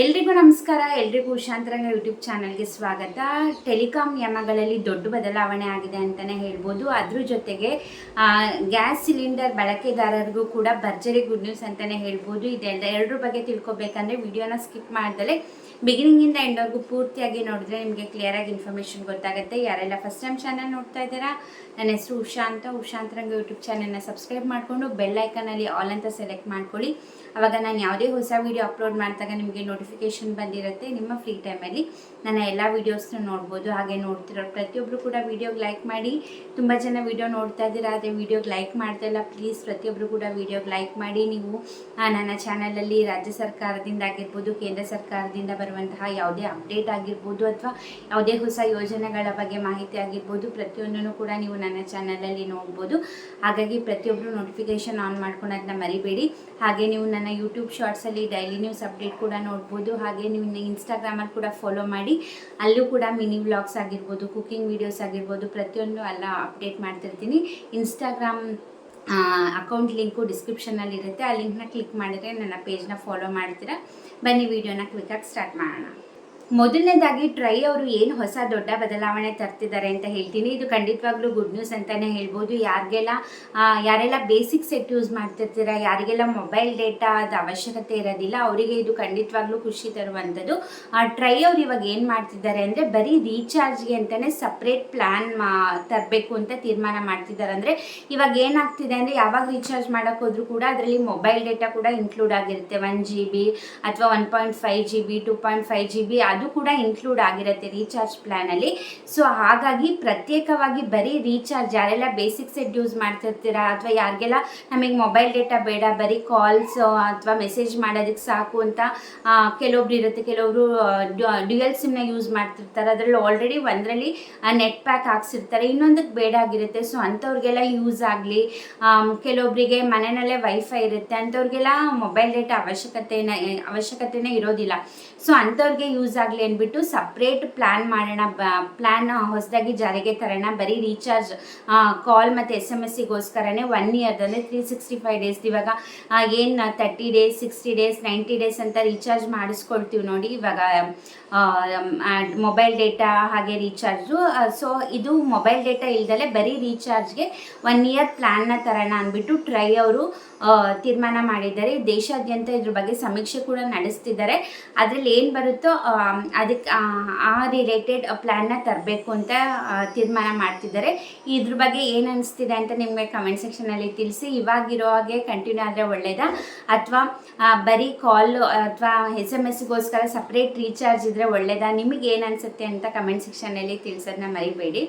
ಎಲ್ರಿಗೂ ನಮಸ್ಕಾರ, ಎಲ್ರಿಗೂ ಉಷಾಂತರಂಗ ಯೂಟ್ಯೂಬ್ ಚಾನಲ್ಗೆ ಸ್ವಾಗತ. ಟೆಲಿಕಾಂ ನಿಯಮಗಳಲ್ಲಿ ದೊಡ್ಡ ಬದಲಾವಣೆ ಆಗಿದೆ ಅಂತಲೇ ಹೇಳ್ಬೋದು. ಅದ್ರ ಜೊತೆಗೆ ಗ್ಯಾಸ್ ಸಿಲಿಂಡರ್ ಬಳಕೆದಾರರಿಗೂ ಕೂಡ ಭರ್ಜರಿ ಗುಡ್ ನ್ಯೂಸ್ ಅಂತಲೇ ಹೇಳ್ಬೋದು. ಇದೆಲ್ಲ ಎರಡರ ಬಗ್ಗೆ ತಿಳ್ಕೊಬೇಕಂದ್ರೆ ವಿಡಿಯೋನ ಸ್ಕಿಪ್ ಮಾಡ್ದಲೆ ಬಿಗಿನಿಂಗಿಂದ ಎಂಡ್ವರೆಗೂ ಪೂರ್ತಿಯಾಗಿ ನೋಡಿದ್ರೆ ನಿಮಗೆ ಕ್ಲಿಯರಾಗಿ ಇನ್ಫಾರ್ಮೇಶನ್ ಗೊತ್ತಾಗುತ್ತೆ. ಯಾರೆಲ್ಲ ಫಸ್ಟ್ ಟೈಮ್ ಚಾನಲ್ ನೋಡ್ತಾ ಇದ್ದೀರಾ, ನನ್ನ ಹೆಸರು ಉಷಾ ಅಂತ. ಉಷಾಂತರಂಗ ಯೂಟ್ಯೂಬ್ ಚಾನಲ್ನ ಸಬ್ಸ್ಕ್ರೈಬ್ ಮಾಡಿಕೊಂಡು ಬೆಲ್ ಐಕನಲ್ಲಿ ಆಲ್ ಅಂತ ಸೆಲೆಕ್ಟ್ ಮಾಡ್ಕೊಳ್ಳಿ. ಅವಾಗ ನಾನು ಯಾವುದೇ ಹೊಸ ವೀಡಿಯೋ ಅಪ್ಲೋಡ್ ಮಾಡಿದಾಗ ನಿಮಗೆ ನೋಟಿಫಿಕೇಶನ್ ಬಂದಿರುತ್ತೆ ನಿಮ್ಮ ಫ್ರೀ ಟೈಮಲ್ಲಿ ನನ್ನ ಎಲ್ಲ ವೀಡಿಯೋಸ್ನ ನೋಡ್ಬೋದು. ಹಾಗೆ ನೋಡ್ತಿರೋ ಪ್ರತಿಯೊಬ್ಬರು ಕೂಡ ವೀಡಿಯೋಗೆ ಲೈಕ್ ಮಾಡಿ. ತುಂಬ ಜನ ವೀಡಿಯೋ ನೋಡ್ತಾ ಇದ್ದೀರಾ, ಅದೇ ವೀಡಿಯೋಗೆ ಲೈಕ್ ಮಾಡ್ತಾ ಇಲ್ಲ ಪ್ಲೀಸ್ ಪ್ರತಿಯೊಬ್ಬರು ಕೂಡ ವೀಡಿಯೋಗೆ ಲೈಕ್ ಮಾಡಿ. ನೀವು ನನ್ನ ಚಾನಲಲ್ಲಿ ರಾಜ್ಯ ಸರ್ಕಾರದಿಂದ ಆಗಿರ್ಬೋದು, ಕೇಂದ್ರ ಸರ್ಕಾರದಿಂದ ಬರುವಂತಹ ಯಾವುದೇ ಅಪ್ಡೇಟ್ ಆಗಿರ್ಬೋದು ಅಥವಾ ಯಾವುದೇ ಹೊಸ ಯೋಜನೆಗಳ ಬಗ್ಗೆ ಮಾಹಿತಿ ಆಗಿರ್ಬೋದು, ಪ್ರತಿಯೊಂದನ್ನು ಕೂಡ ನೀವು ನನ್ನ ಚಾನಲಲ್ಲಿ ನೋಡ್ಬೋದು. ಹಾಗಾಗಿ ಪ್ರತಿಯೊಬ್ಬರು ನೋಟಿಫಿಕೇಶನ್ ಆನ್ ಮಾಡ್ಕೊಳೋದನ್ನ ಮರಿಬೇಡಿ. ಹಾಗೆ ನೀವು ನನ್ನ ಯೂಟ್ಯೂಬ್ ಶಾರ್ಟ್ಸಲ್ಲಿ ಡೈಲಿ ನ್ಯೂಸ್ ಅಪ್ಡೇಟ್ ಕೂಡ ನೋಡ್ಬೋದು. ಹಾಗೆ ನೀವು ಇನ್ಸ್ಟಾಗ್ರಾಮಲ್ಲಿ ಕೂಡ ಫಾಲೋ ಮಾಡಿ. ಅಲ್ಲೂ ಕೂಡ ಮಿನಿ ವ್ಲಾಗ್ಸ್ ಆಗಿರ್ಬೋದು ಕುಕಿಂಗ್ ವೀಡಿಯೋಸ್ ಆಗಿರ್ಬೋದು, ಪ್ರತಿಯೊಂದು ಎಲ್ಲ ಅಪ್ಡೇಟ್ ಮಾಡ್ತಿರ್ತೀನಿ. ಇನ್ಸ್ಟಾಗ್ರಾಮ್ ಅಕೌಂಟ್ ಲಿಂಕು ಡಿಸ್ಕ್ರಿಪ್ಷನಲ್ಲಿ ಇರುತ್ತೆ. ಆ ಲಿಂಕ್ನ ಕ್ಲಿಕ್ ಮಾಡಿದರೆ ನನ್ನ ಪೇಜ್ನ ಫಾಲೋ ಮಾಡ್ತೀರಾ. ಬನ್ನಿ ವಿಡಿಯೋನ ಕ್ವಿಕ್ಕಾಗಿ ಸ್ಟಾರ್ಟ್ ಮಾಡೋಣ. ಮೊದಲನೇದಾಗಿ ಟ್ರೈ ಅವರು ಏನು ಹೊಸ ದೊಡ್ಡ ಬದಲಾವಣೆ ತರ್ತಿದ್ದಾರೆ ಅಂತ ಹೇಳ್ತೀನಿ. ಇದು ಖಂಡಿತವಾಗ್ಲೂ ಗುಡ್ ನ್ಯೂಸ್ ಅಂತಲೇ ಹೇಳ್ಬೋದು. ಯಾರಿಗೆಲ್ಲ ಯಾರೆಲ್ಲ ಬೇಸಿಕ್ ಸೆಟ್ ಯೂಸ್ ಮಾಡ್ತಿರ್ತೀರ, ಯಾರಿಗೆಲ್ಲ ಮೊಬೈಲ್ ಡೇಟಾದ ಅವಶ್ಯಕತೆ ಇರೋದಿಲ್ಲ, ಅವರಿಗೆ ಇದು ಖಂಡಿತವಾಗ್ಲೂ ಖುಷಿ ತರುವಂಥದ್ದು. ಟ್ರೈ ಅವ್ರು ಇವಾಗ ಏನು ಮಾಡ್ತಿದ್ದಾರೆ ಅಂದರೆ ಬರೀ ರೀಚಾರ್ಜ್ಗೆ ಅಂತಲೇ ಸಪ್ರೇಟ್ ಪ್ಲ್ಯಾನ್ ಮಾ, ತರಬೇಕು ಅಂತ ತೀರ್ಮಾನ ಮಾಡ್ತಿದ್ದಾರೆ. ಅಂದರೆ ಇವಾಗ ಏನಾಗ್ತಿದೆ ಅಂದರೆ ಯಾವಾಗ ರೀಚಾರ್ಜ್ ಮಾಡೋಕ್ಕೋದ್ರೂ ಕೂಡ ಅದರಲ್ಲಿ ಮೊಬೈಲ್ ಡೇಟಾ ಕೂಡ ಇನ್ಕ್ಲೂಡ್ ಆಗಿರುತ್ತೆ. ಒನ್ ಜಿ ಬಿ ಅಥವಾ one point five G B two point five G B ಅದು ಕೂಡ ಇನ್ಕ್ಲೂಡ್ ಆಗಿರುತ್ತೆ ರೀಚಾರ್ಜ್ ಪ್ಲ್ಯಾನಲ್ಲಿ ಸೊ ಹಾಗಾಗಿ ಪ್ರತ್ಯೇಕವಾಗಿ ಬರೀ ರೀಚಾರ್ಜ್ ಯಾರೆಲ್ಲ ಬೇಸಿಕ್ ಸೆಟ್ ಯೂಸ್ ಮಾಡ್ತಿರ್ತೀರಾ ಅಥವಾ ಯಾರಿಗೆಲ್ಲ ನಮಗೆ ಮೊಬೈಲ್ ಡೇಟಾ ಬೇಡ, ಬರೀ ಕಾಲ್ಸ್ ಅಥವಾ ಮೆಸೇಜ್ ಮಾಡೋದಕ್ಕೆ ಸಾಕು ಅಂತ ಕೆಲವೊಬ್ರು ಇರುತ್ತೆ ಕೆಲವರು ಡ್ಯುಯಲ್ ಸಿಮ್ನ ಯೂಸ್ ಮಾಡ್ತಿರ್ತಾರೆ. ಅದರಲ್ಲಿ ಆಲ್ರೆಡಿ ಒಂದರಲ್ಲಿ ನೆಟ್ ಪ್ಯಾಕ್ ಹಾಕ್ಸಿರ್ತಾರೆ. ಇನ್ನೊಂದಕ್ಕೆ ಬೇಡ ಆಗಿರುತ್ತೆ. ಸೊ ಅಂಥವ್ರಿಗೆಲ್ಲ ಯೂಸ್ ಆಗಲಿ. ಕೆಲವೊಬ್ಬರಿಗೆ ಮನೆಯಲ್ಲೇ ವೈಫೈ ಇರುತ್ತೆ. ಅಂಥವ್ರಿಗೆಲ್ಲ ಮೊಬೈಲ್ ಡೇಟಾ ಅವಶ್ಯಕತೆನ, ಅವಶ್ಯಕತೆನೇ ಇರೋದಿಲ್ಲ. ಸೊ ಅಂಥವ್ರಿಗೆ ಯೂಸ್ ಆಗಲಿ ಅಂದ್ಬಿಟ್ಟು ಸಪ್ರೇಟ್ ಪ್ಲ್ಯಾನ್ ಮಾಡೋಣ ಪ್ಲ್ಯಾನ್ ಹೊಸದಾಗಿ ಜಾರಿಗೆ ತರೋಣ. ಬರೀ ರೀಚಾರ್ಜ್ ಕಾಲ್ ಮತ್ತು ಎಸ್ ಎಂ ಎಸ್ಸಿಗೋಸ್ಕರನೇ ಒನ್ ಇಯರ್ದು ಅಂದರೆ ತ್ರೀ ಸಿಕ್ಸ್ಟಿ ಫೈವ್ ಡೇಸ್ ಇವಾಗ ಏನು thirty days sixty days ninety days ಅಂತ ರೀಚಾರ್ಜ್ ಮಾಡಿಸ್ಕೊಳ್ತೀವಿ ನೋಡಿ. ಇವಾಗ ಮೊಬೈಲ್ ಡೇಟಾ ಹಾಗೆ ರೀಚಾರ್ಜು ಸೊ ಇದು ಮೊಬೈಲ್ ಡೇಟಾ ಇಲ್ದಲೇ ಬರೀ ರೀಚಾರ್ಜ್ಗೆ ಒನ್ ಇಯರ್ ಪ್ಲ್ಯಾನ್ನ ತರೋಣ ಅಂದ್ಬಿಟ್ಟು ಟ್ರೈ ಅವರು ತೀರ್ಮಾನ ಮಾಡಿದ್ದಾರೆ. ದೇಶಾದ್ಯಂತ ಇದ್ರ ಬಗ್ಗೆ ಸಮೀಕ್ಷೆ ಕೂಡ ನಡೆಸ್ತಿದ್ದಾರೆ. ಅದರಲ್ಲಿ ಏನು ಬರುತ್ತೋ ಅದಕ್ಕೆ ಆ ರಿಲೇಟೆಡ್ ಪ್ಲ್ಯಾನ್ನ ತರಬೇಕು ಅಂತ ತೀರ್ಮಾನ ಮಾಡ್ತಿದ್ದಾರೆ. ಇದ್ರ ಬಗ್ಗೆ ಏನು ಅನಿಸ್ತಿದೆ ಅಂತ ನಿಮಗೆ ಕಮೆಂಟ್ ಸೆಕ್ಷನಲ್ಲಿ ತಿಳಿಸಿ. ಇವಾಗಿರೋ ಹಾಗೆ ಕಂಟಿನ್ಯೂ ಆದರೆ ಒಳ್ಳೆಯದಾ ಅಥವಾ ಬರೀ ಕಾಲ್ ಅಥವಾ ಎಸ್ ಎಂ ಎಸ್ಗೋಸ್ಕರ ಸಪ್ರೇಟ್ ರೀಚಾರ್ಜ್ ಇದ್ದರೆ ಒಳ್ಳೆಯದಾ ನಿಮಗೆ ಏನು ಅನಿಸುತ್ತೆ ಅಂತ ಕಮೆಂಟ್ ಸೆಕ್ಷನಲ್ಲಿ ತಿಳಿಸೋದನ್ನ ಮರಿಬೇಡಿ.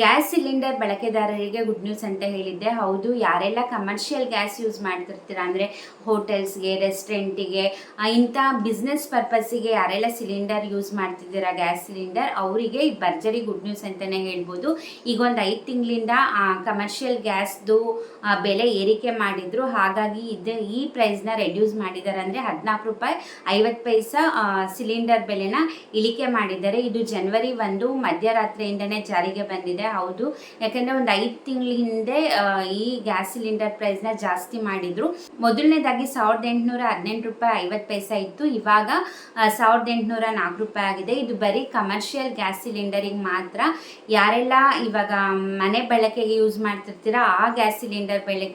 ಗ್ಯಾಸ್ ಸಿಲಿಂಡರ್ ಬಳಕೆದಾರರಿಗೆ ಗುಡ್ ನ್ಯೂಸ್ ಅಂತ ಹೇಳಿದ್ದೆ. ಹೌದು, ಯಾರೆಲ್ಲ ಕಮರ್ಷಿಯಲ್ ಗ್ಯಾಸ್ ಯೂಸ್ ಮಾಡ್ತಿರ್ತೀರ ಅಂದರೆ ಹೋಟೆಲ್ಸ್ಗೆ ರೆಸ್ಟೋರೆಂಟಿಗೆ ಇಂಥ ಬಿಸ್ನೆಸ್ ಪರ್ಪಸ್ಸಿಗೆ ಯಾರೆಲ್ಲ ಸಿಲಿಂಡರ್ ಯೂಸ್ ಮಾಡ್ತಿದ್ದೀರಾ ಗ್ಯಾಸ್ ಸಿಲಿಂಡರ್, ಅವರಿಗೆ ಈ ಭರ್ಜರಿ ಗುಡ್ ನ್ಯೂಸ್ ಅಂತಲೇ ಹೇಳ್ಬೋದು. ಈಗ ಒಂದು ಐದು ತಿಂಗಳಿಂದ ಕಮರ್ಷಿಯಲ್ ಗ್ಯಾಸ್ದು ಬೆಲೆ ಏರಿಕೆ ಮಾಡಿದ್ರು. ಹಾಗಾಗಿ ಇದು ಈ ಪ್ರೈಸ್ನ ರೆಡ್ಯೂಸ್ ಮಾಡಿದ್ದಾರೆ ಅಂದರೆ ಹದಿನಾಲ್ಕು ರೂಪಾಯಿ ಐವತ್ತು ಪೈಸಾ ಸಿಲಿಂಡರ್ ಬೆಲೆನ ಇಳಿಕೆ ಮಾಡಿದ್ದಾರೆ. ಇದು ಜನವರಿ ಒಂದು ಮಧ್ಯರಾತ್ರಿಯಿಂದನೇ ಜಾರಿಗೆ ಬಂದಿದೆ. ಹೌದು. ಯಾಕಂದ್ರೆ ಒಂದು ಐದು ತಿಂಗಳ ಹಿಂದೆ ಈ ಗ್ಯಾಸ್ ಸಿಲಿಂಡರ್ ಪ್ರೈಸ್ನ ಜಾಸ್ತಿ ಮಾಡಿದ್ರು. ಮೊದಲನೇದಾಗಿ ಸಾವಿರದ ಎಂಟುನೂರ ಹದಿನೆಂಟು ರೂಪಾಯಿ ಐವತ್ತು ಪೈಸಾ ಇತ್ತು. ಇವಾಗ ಸಾವಿರದ ಎಂಟುನೂರ ನಾಲ್ಕು ರೂಪಾಯಿ ಆಗಿದೆ. ಇದು ಬರೀ ಕಮರ್ಷಿಯಲ್ ಗ್ಯಾಸ್ ಸಿಲಿಂಡರಿಗೆ ಮಾತ್ರ. ಯಾರೆಲ್ಲ ಇವಾಗ ಮನೆ ಬಳಕೆಗೆ ಯೂಸ್ ಮಾಡ್ತಿರ್ತೀರಾ, ಆ ಗ್ಯಾಸ್ ಸಿಲಿಂಡರ್ ಬೆಲೆ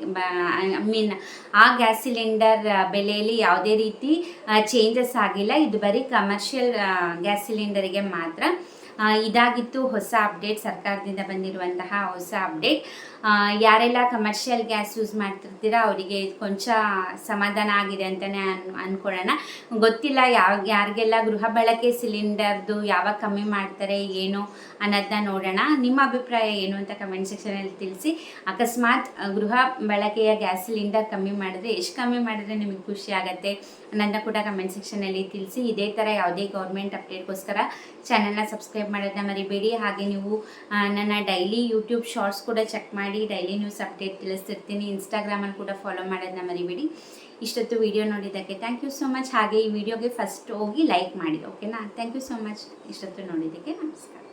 ಐ ಮೀನ್, ಆ ಗ್ಯಾಸ್ ಸಿಲಿಂಡರ್ ಬೆಲೆಯಲ್ಲಿ ಯಾವುದೇ ರೀತಿ ಚೇಂಜಸ್ ಆಗಿಲ್ಲ. ಇದು ಬರೀ ಕಮರ್ಷಿಯಲ್ ಗ್ಯಾಸ್ ಸಿಲಿಂಡರಿಗೆ ಮಾತ್ರ. ಇದಾಗಿತ್ತು ಹೊಸ ಅಪ್ಡೇಟ್ ಸರ್ಕಾರದಿಂದ ಬಂದಿರುವಂತಹ ಹೊಸ ಅಪ್ಡೇಟ್. ಯಾರೆಲ್ಲ ಕಮರ್ಷಿಯಲ್ ಗ್ಯಾಸ್ ಯೂಸ್ ಮಾಡ್ತಿರ್ತೀರಾ ಅವರಿಗೆ ಕೊಂಚ ಸಮಾಧಾನ ಆಗಿದೆ ಅಂತಲೇ ಅನ್, ಅನ್ಕೊಳ್ಳೋಣ. ಗೊತ್ತಿಲ್ಲ ಯಾವ, ಯಾರಿಗೆಲ್ಲ ಗೃಹ ಬಳಕೆ ಸಿಲಿಂಡರ್ದು ಯಾವಾಗ ಕಮ್ಮಿ ಮಾಡ್ತಾರೆ, ಏನು ಅನ್ನೋದನ್ನ ನೋಡೋಣ. ನಿಮ್ಮ ಅಭಿಪ್ರಾಯ ಏನು ಅಂತ ಕಮೆಂಟ್ ಸೆಕ್ಷನಲ್ಲಿ ತಿಳಿಸಿ. ಅಕಸ್ಮಾತ್ ಗೃಹ ಬಳಕೆಯ ಗ್ಯಾಸ್ ಸಿಲಿಂಡರ್ ಕಮ್ಮಿ ಮಾಡಿದ್ರೆ, ಎಷ್ಟು ಕಮ್ಮಿ ಮಾಡಿದ್ರೆ ನಿಮಗೆ ಖುಷಿ ಆಗುತ್ತೆ ಅನ್ನೋದನ್ನ ಕೂಡ ಕಮೆಂಟ್ ಸೆಕ್ಷನಲ್ಲಿ ತಿಳಿಸಿ. ಇದೇ ಥರ ಯಾವುದೇ ಗೌರ್ಮೆಂಟ್ ಅಪ್ಡೇಟ್ಗೋಸ್ಕರ ಚಾನಲ್ನ ಸಬ್ಸ್ಕ್ರೈಬ್ ಮಾಡೋದನ್ನ ಮರಿಬೇಡಿ. ಹಾಗೆ ನೀವು ನನ್ನ ಡೈಲಿ ಯೂಟ್ಯೂಬ್ ಶಾರ್ಟ್ಸ್ ಕೂಡ ಚೆಕ್ ಮಾಡಿ ಡೈಲಿ ನ್ಯೂಸ್ ಅಪ್ಡೇಟ್ ತಿಳಿಸ್ತಿರ್ತೀನಿ. ಇನ್ಸ್ಟಾಗ್ರಾಮಲ್ಲಿ ಕೂಡ ಫಾಲೋ ಮಾಡೋದನ್ನ ಮರಿಬೇಡಿ. ಇಷ್ಟೊತ್ತು ವಿಡಿಯೋ ನೋಡಿದ್ದಕ್ಕೆ ಥ್ಯಾಂಕ್ ಯು ಸೊ ಮಚ್ ಹಾಗೆ ಈ ವಿಡಿಯೋಗೆ ಫಸ್ಟ್ ಹೋಗಿ ಲೈಕ್ ಮಾಡಿ ಓಕೆನಾ ಥ್ಯಾಂಕ್ ಯು ಸೊ ಮಚ್ ಇಷ್ಟೊತ್ತು ನೋಡಿದ್ದಕ್ಕೆ ನಮಸ್ಕಾರ.